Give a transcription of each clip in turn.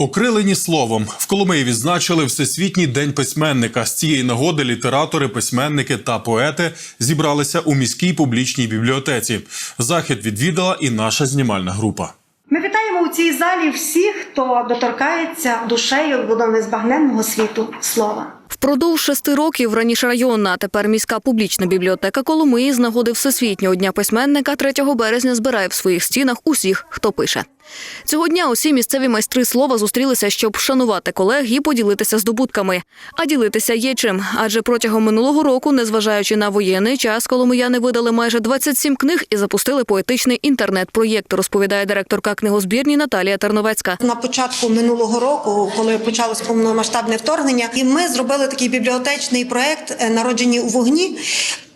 Окрилені словом в Коломиї відзначили Всесвітній день письменника. З цієї нагоди літератори, письменники та поети зібралися у міській публічній бібліотеці. Захід відвідала і наша знімальна група. Ми вітаємо у цій залі всіх, хто доторкається душею до незбагненного світу слова. Впродовж шести років раніше районна, а тепер міська публічна бібліотека Коломиї з нагоди Всесвітнього дня письменника 3 березня збирає в своїх стінах усіх, хто пише. Цього дня усі місцеві майстри слова зустрілися, щоб вшанувати колег і поділитися здобутками. А ділитися є чим, адже протягом минулого року, незважаючи на воєнний час, коломияни видали майже 27 книг і запустили поетичний інтернет-проєкт, розповідає директорка книгозбірні Наталія Терновецька. на початку минулого року, коли почалось повномасштабне вторгнення, і ми зробили такий бібліотечний проект е, народжені у вогні.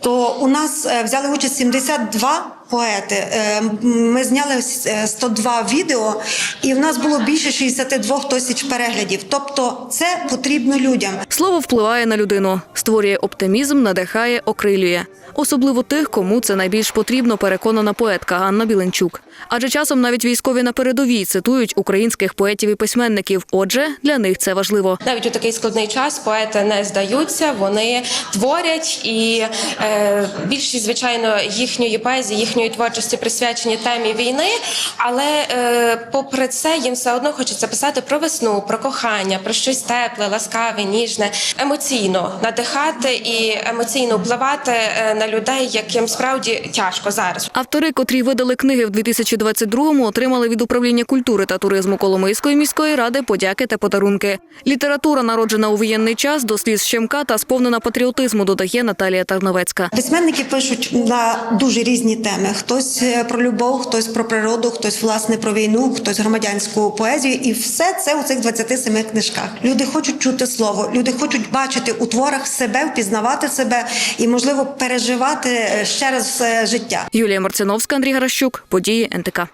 То у нас е, взяли участь 72 поети. Е, Ми зняли е, 102 відео, і в нас було більше 62 тисяч переглядів. Тобто, це потрібно людям. Слово впливає на людину, створює оптимізм, надихає, окрилює. Особливо тих, кому це найбільш потрібно, переконана поетка Анна Біленчук. Адже часом навіть військові на передовій цитують українських поетів і письменників. Отже, для них це важливо. Навіть у такий складний час поети не здаються, вони творять, і е, більшість, звичайно, їхньої поезії, їхньої творчості присвячені темі війни. Але е, попри це їм все одно хочеться писати про весну, про кохання, про щось тепле, ласкаве, ніжне, емоційно надихати і емоційно впливати е, на людей, яким справді тяжко зараз. Автори, котрі видали книги в 2022-му, отримали від управління культури та туризму Коломийської міської ради подяки та подарунки. Література, народжена у воєнний час, до сліз щемка та сповнена патріотизму, додає Наталія Тарновецька. Письменники пишуть на дуже різні теми: хтось е, про любов, хтось про природу, хтось власне про війну, хтось громадянську поезію, і все це у цих 27 книжках. Люди хочуть чути слово, люди хочуть бачити у творах себе, впізнавати себе і, можливо, переживати е, ще раз е, життя. Юлія Марциновська, Андрій Гаращук, події НТК.